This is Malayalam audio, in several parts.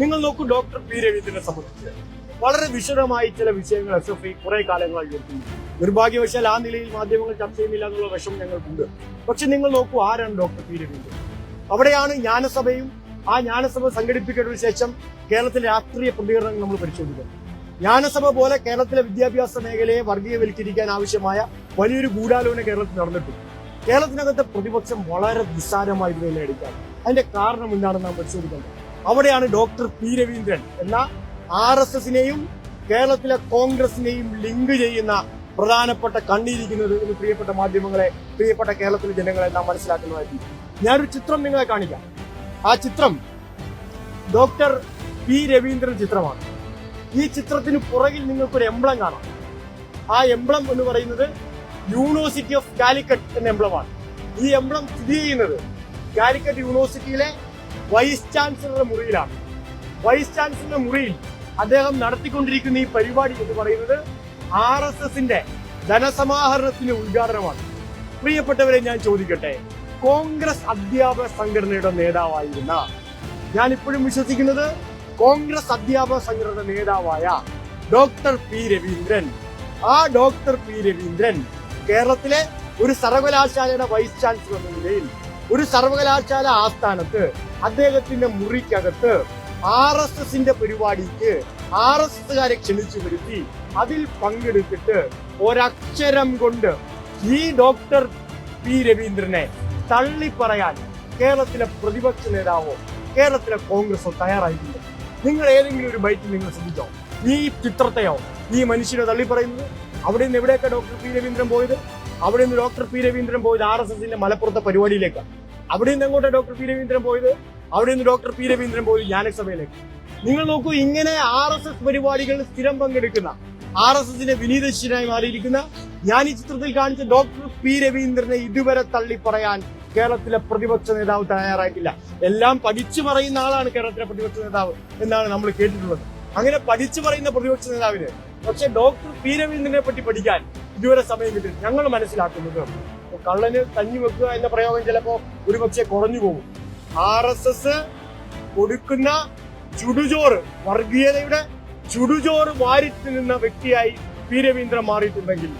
നിങ്ങൾ നോക്കൂ ഡോക്ടർ പി രവീന്ദ്രനെ സംബന്ധിച്ച് വളരെ വിശദമായി ചില വിഷയങ്ങൾ എസ് എഫ് ഐ കുറെ കാലങ്ങളായി ഉയർത്തുന്നു. നിർഭാഗ്യവശാൽ ആ നിലയിൽ മാധ്യമങ്ങൾ ചർച്ച ചെയ്യുന്നില്ല എന്നുള്ള വിഷം ഞങ്ങൾക്കുണ്ട്. പക്ഷെ നിങ്ങൾ നോക്കൂ ആരാണ് ഡോക്ടർ പി രവീന്ദ്രൻ? അവിടെയാണ് ജ്ഞാനസഭയും ആ ജ്ഞാനസഭ സംഘടിപ്പിക്കേണ്ടതിനു ശേഷം കേരളത്തിലെ രാഷ്ട്രീയ പ്രതികരണങ്ങൾ നമ്മൾ പരിശോധിക്കുന്നത്. ജ്ഞാനസഭ പോലെ കേരളത്തിലെ വിദ്യാഭ്യാസ മേഖലയെ വർഗീയവൽക്കരിക്കാൻ ആവശ്യമായ വലിയൊരു ഗൂഢാലോചന കേരളത്തിൽ നടന്നിട്ടുണ്ട്. കേരളത്തിനകത്തെ പ്രതിപക്ഷം വളരെ നിസ്സാരമായി ഇതിനെ നേടിക്കാണ് അതിന്റെ കാരണം എന്താണെന്ന് നാം പരിശോധിക്കേണ്ടത് അവിടെയാണ് ഡോക്ടർ പി രവീന്ദ്രൻ. എന്ന ആർ എസ് എസിനെയും കേരളത്തിലെ കോൺഗ്രസിനെയും ലിങ്ക് ചെയ്യുന്ന പ്രധാനപ്പെട്ട കണ്ണിയിരിക്കുന്നത് എന്ന് പ്രിയപ്പെട്ട മാധ്യമങ്ങളെ പ്രിയപ്പെട്ട കേരളത്തിലെ ജനങ്ങളെ നാം മനസ്സിലാക്കുന്നതായിരിക്കും. ഞാനൊരു ചിത്രം നിങ്ങളെ കാണിക്കാം. ആ ചിത്രം ഡോക്ടർ പി രവീന്ദ്രൻ ചിത്രമാണ്. ഈ ചിത്രത്തിന് പുറകിൽ നിങ്ങൾക്കൊരു എംബ്ലം കാണാം. ആ എംബ്ലം എന്ന് പറയുന്നത് യൂണിവേഴ്സിറ്റി ഓഫ് കാലിക്കറ്റ് എന്ന എംബ്ലമാണ്. ഈ എംബ്ലം സ്ഥിതി ചെയ്യുന്നത് കാലിക്കറ്റ് യൂണിവേഴ്സിറ്റിയിലെ വൈസ് ചാൻസലറുടെ മുറിയിലാണ്. വൈസ് ചാൻസലറുടെ മുറിയിൽ അദ്ദേഹം നടത്തിക്കൊണ്ടിരിക്കുന്ന ഈ പരിപാടി എന്ന് പറയുന്നത് ആർ എസ് എസിന്റെ ധനസമാഹരണത്തിന്റെ ഉദ്ഘാടനമാണ്. പ്രിയപ്പെട്ടവരെ ഞാൻ ചോദിക്കട്ടെ കോൺഗ്രസ് അധ്യാപക സംഘടനയുടെ നേതാവായിരുന്ന ഞാൻ ഇപ്പോഴും വിശ്വസിക്കുന്നത് കോൺഗ്രസ് അധ്യാപക സംഘടന നേതാവായ ഡോക്ടർ പി രവീന്ദ്രൻ. ആ ഡോക്ടർ പി രവീന്ദ്രൻ കേരളത്തിലെ ഒരു സർവകലാശാലയുടെ വൈസ് ചാൻസലർ എന്ന നിലയിൽ ഒരു സർവകലാശാല ആസ്ഥാനത്ത് അദ്ദേഹത്തിന്റെ മുറിക്കകത്ത് ആർ എസ് എസിന്റെ പരിപാടിക്ക് ആർ എസ് എസുകാരെ ക്ഷണിച്ചു വരുത്തി അതിൽ പങ്കെടുത്തിട്ട് ഒരക്ഷരം കൊണ്ട് ഈ ഡോക്ടർ പി രവീന്ദ്രനെ തള്ളി പറയാൻ കേരളത്തിലെ പ്രതിപക്ഷ നേതാവോ കേരളത്തിലെ കോൺഗ്രസോ തയ്യാറായിട്ടുണ്ട് നിങ്ങൾ ഏതെങ്കിലും ഒരു ബൈറ്റിൽ നിങ്ങൾ ശ്രദ്ധിച്ചോ? ഈ ചിത്രത്തെയോ? ഈ മനുഷ്യനെ തള്ളി പറയുന്നത് അവിടെ നിന്ന് എവിടെയൊക്കെ ഡോക്ടർ പി രവീന്ദ്രൻ പോയത്? അവിടെ നിന്ന് ഡോക്ടർ പി രവീന്ദ്രൻ പോയത് ആർ എസ് എസിന്റെ മലപ്പുറത്തെ പരിപാടിയിലേക്ക് അവിടെ നിന്ന് എങ്ങോട്ടാണ് ഡോക്ടർ പി രവീന്ദ്രൻ പോയത്? അവിടെ നിന്ന് ഡോക്ടർ പി രവീന്ദ്രൻ പോയത് ജ്ഞാനസഭയിലേക്ക്. നിങ്ങൾ നോക്കൂ ഇങ്ങനെ ആർ എസ് എസ് പരിപാടികളിൽ സ്ഥിരം പങ്കെടുക്കുന്ന ആർ എസ് എസിന്റെ വിനീതശിനായി മാറിയിരിക്കുന്ന ഞാൻ ഈ ചിത്രത്തിൽ കാണിച്ച ഡോക്ടർ പി രവീന്ദ്രനെ ഇതുവരെ തള്ളി പറയാൻ കേരളത്തിലെ പ്രതിപക്ഷ നേതാവ് തയ്യാറായിട്ടില്ല. എല്ലാം പഠിച്ചു പറയുന്ന ആളാണ് കേരളത്തിലെ പ്രതിപക്ഷ നേതാവ് എന്നാണ് നമ്മൾ കേട്ടിട്ടുള്ളത്. അങ്ങനെ പഠിച്ചു പറയുന്ന പ്രതിപക്ഷ നേതാവിന് പക്ഷെ ഡോക്ടർ പി രവീന്ദ്രനെ പറ്റി പഠിക്കാൻ ഇതുവരെ സമയം കിട്ടി ഞങ്ങൾ മനസ്സിലാക്കുന്നത് കള്ളന് കഞ്ഞി വെക്കുക എന്ന പ്രയോഗം ചിലപ്പോ ഒരുപക്ഷെ കുറഞ്ഞു പോകും. ആർ എസ് എസ് കൊടുക്കുന്ന ചുടുചോറ് വർഗീയതയുടെ ചുടുചോറ് വാരി നിന്ന വ്യക്തിയായി പി രവീന്ദ്രൻ മാറിയിട്ടുണ്ടെങ്കിൽ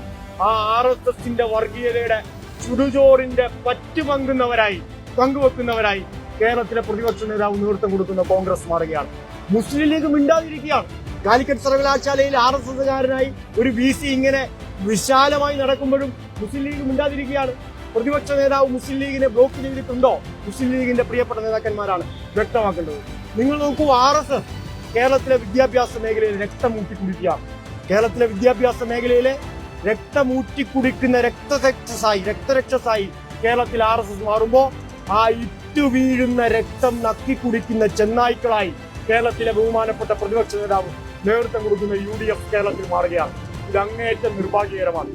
ആ ആർ എസ് എസിന്റെ വർഗീയതയുടെ ചുടുചോറിന്റെ പറ്റു പങ്കുന്നവരായി പങ്കുവെക്കുന്നവരായി കേരളത്തിലെ പ്രതിപക്ഷ നേതാവ് നേതൃത്വം കൊടുക്കുന്ന കോൺഗ്രസ് മാറുകയാണ്. മുസ്ലിം ലീഗ് മിണ്ടാതിരിക്കുകയാണ്. കാലിക്കറ്റ് സർവകലാശാലയിൽ ആർ എസ് എസ്കാരനായി ഒരു ബി സി ഇങ്ങനെ വിശാലമായി നടക്കുമ്പോഴും മുസ്ലിം ലീഗ് മിണ്ടാതിരിക്കുകയാണ്. പ്രതിപക്ഷ നേതാവ് മുസ്ലിം ലീഗിനെ ബ്ലോക്ക് ചെയ്തിട്ടുണ്ടോ? മുസ്ലിം ലീഗിന്റെ പ്രിയപ്പെട്ട നേതാക്കന്മാരാണ് വ്യക്തമാക്കേണ്ടത്. നിങ്ങൾ നോക്കൂ ആർ എസ് എസ് കേരളത്തിലെ വിദ്യാഭ്യാസ മേഖലയിൽ രക്തമൂട്ടിക്കുടിക്കുകയാണ് കേരളത്തിലെ വിദ്യാഭ്യാസ മേഖലയിലെ രക്തമൂട്ടിക്കുടിക്കുന്ന രക്തരക്ഷസായി രക്തരക്ഷസായി കേരളത്തിൽ ആർ എസ് എസ് മാറുമ്പോ ആ ഇറ്റു വീഴുന്ന രക്തം നക്കി കുടിക്കുന്ന ചെന്നായ്ക്കളായി കേരളത്തിലെ ബഹുമാനപ്പെട്ട പ്രതിപക്ഷ നേതാവ് നേതൃത്വം കൊടുക്കുന്ന യു ഡി എഫ് കേരളത്തിൽ മാറുകയാണ്. ഇത് അങ്ങേയറ്റം നിർഭാഗ്യകരമാണ്